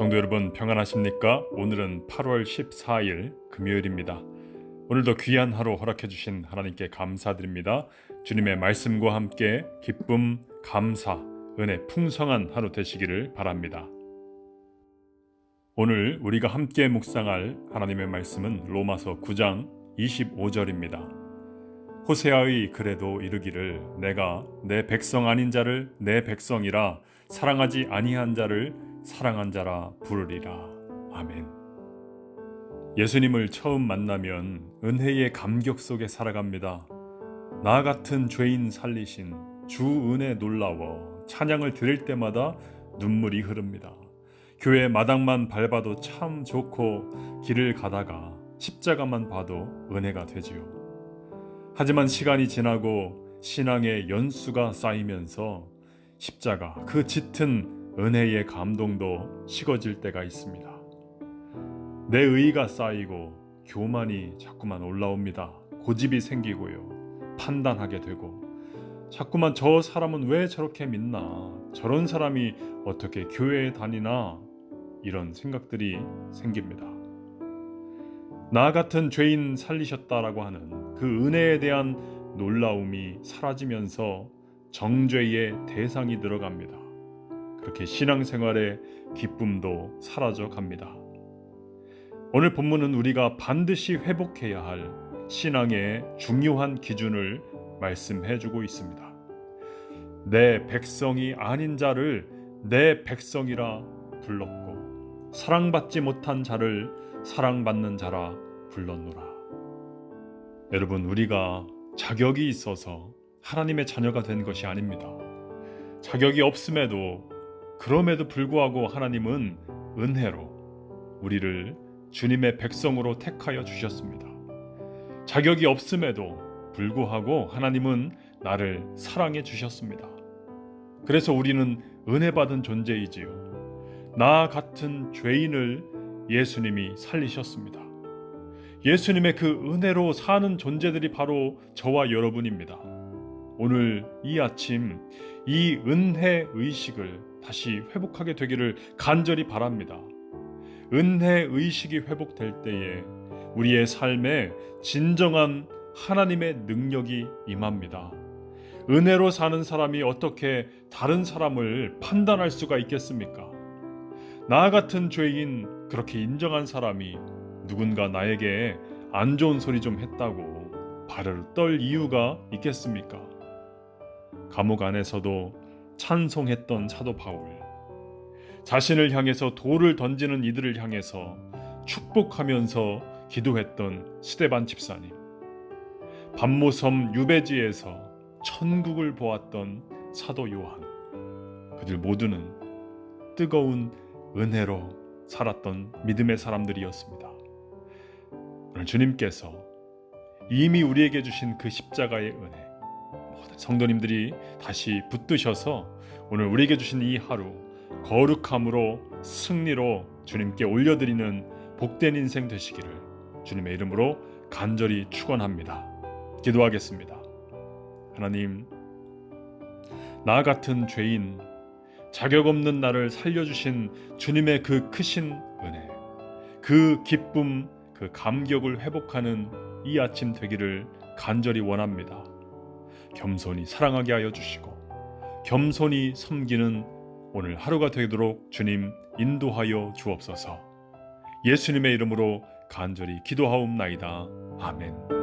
성도 여러분 평안하십니까? 오늘은 8월 14일 금요일입니다. 오늘도 귀한 하루 허락해 주신 하나님께 감사드립니다. 주님의 말씀과 함께 기쁨, 감사, 은혜 풍성한 하루 되시기를 바랍니다. 오늘 우리가 함께 묵상할 하나님의 말씀은 로마서 9장 25절입니다. 호세아의 글에도 이르기를 내가 내 백성 아닌 자를 내 백성이라 사랑하지 아니한 자를 사랑한 자라 부르리라. 아멘. 예수님을 처음 만나면 은혜의 감격 속에 살아갑니다. 나 같은 죄인 살리신 주 은혜 놀라워 찬양을 드릴 때마다 눈물이 흐릅니다. 교회 마당만 밟아도 참 좋고 길을 가다가 십자가만 봐도 은혜가 되지요. 하지만 시간이 지나고 신앙의 연수가 쌓이면서 십자가 그 짙은 은혜의 감동도 식어질 때가 있습니다. 내 의의가 쌓이고 교만이 자꾸만 올라옵니다. 고집이 생기고요. 판단하게 되고 자꾸만 저 사람은 왜 저렇게 믿나? 저런 사람이 어떻게 교회에 다니나? 이런 생각들이 생깁니다. 나 같은 죄인 살리셨다라고 하는 그 은혜에 대한 놀라움이 사라지면서 정죄의 대상이 들어갑니다. 그렇게 신앙생활의 기쁨도 사라져 갑니다. 오늘 본문은 우리가 반드시 회복해야 할 신앙의 중요한 기준을 말씀해 주고 있습니다. 내 백성이 아닌 자를 내 백성이라 불렀고 사랑받지 못한 자를 사랑받는 자라 불렀노라. 여러분 우리가 자격이 있어서 하나님의 자녀가 된 것이 아닙니다. 자격이 없음에도 그럼에도 불구하고 하나님은 은혜로 우리를 주님의 백성으로 택하여 주셨습니다. 자격이 없음에도 불구하고 하나님은 나를 사랑해 주셨습니다. 그래서 우리는 은혜 받은 존재이지요. 나 같은 죄인을 예수님이 살리셨습니다. 예수님의 그 은혜로 사는 존재들이 바로 저와 여러분입니다. 오늘 이 아침 이 은혜 의식을 다시 회복하게 되기를 간절히 바랍니다. 은혜 의식이 회복될 때에 우리의 삶에 진정한 하나님의 능력이 임합니다. 은혜로 사는 사람이 어떻게 다른 사람을 판단할 수가 있겠습니까? 나 같은 죄인 그렇게 인정한 사람이 누군가 나에게 안 좋은 소리 좀 했다고 발을 떨 이유가 있겠습니까? 감옥 안에서도 찬송했던 사도 바울, 자신을 향해서 돌을 던지는 이들을 향해서 축복하면서 기도했던 스테반 집사님, 밤모섬 유배지에서 천국을 보았던 사도 요한, 그들 모두는 뜨거운 은혜로 살았던 믿음의 사람들이었습니다. 오늘 주님께서 이미 우리에게 주신 그 십자가의 은혜, 성도님들이 다시 붙드셔서 오늘 우리에게 주신 이 하루 거룩함으로 승리로 주님께 올려드리는 복된 인생 되시기를 주님의 이름으로 간절히 축원합니다. 기도하겠습니다. 하나님, 나 같은 죄인, 자격 없는 나를 살려주신 주님의 그 크신 은혜, 그 기쁨, 그 감격을 회복하는 이 아침 되기를 간절히 원합니다. 겸손히 사랑하게 하여 주시고, 겸손히 섬기는 오늘 하루가 되도록 주님 인도하여 주옵소서. 예수님의 이름으로 간절히 기도하옵나이다. 아멘.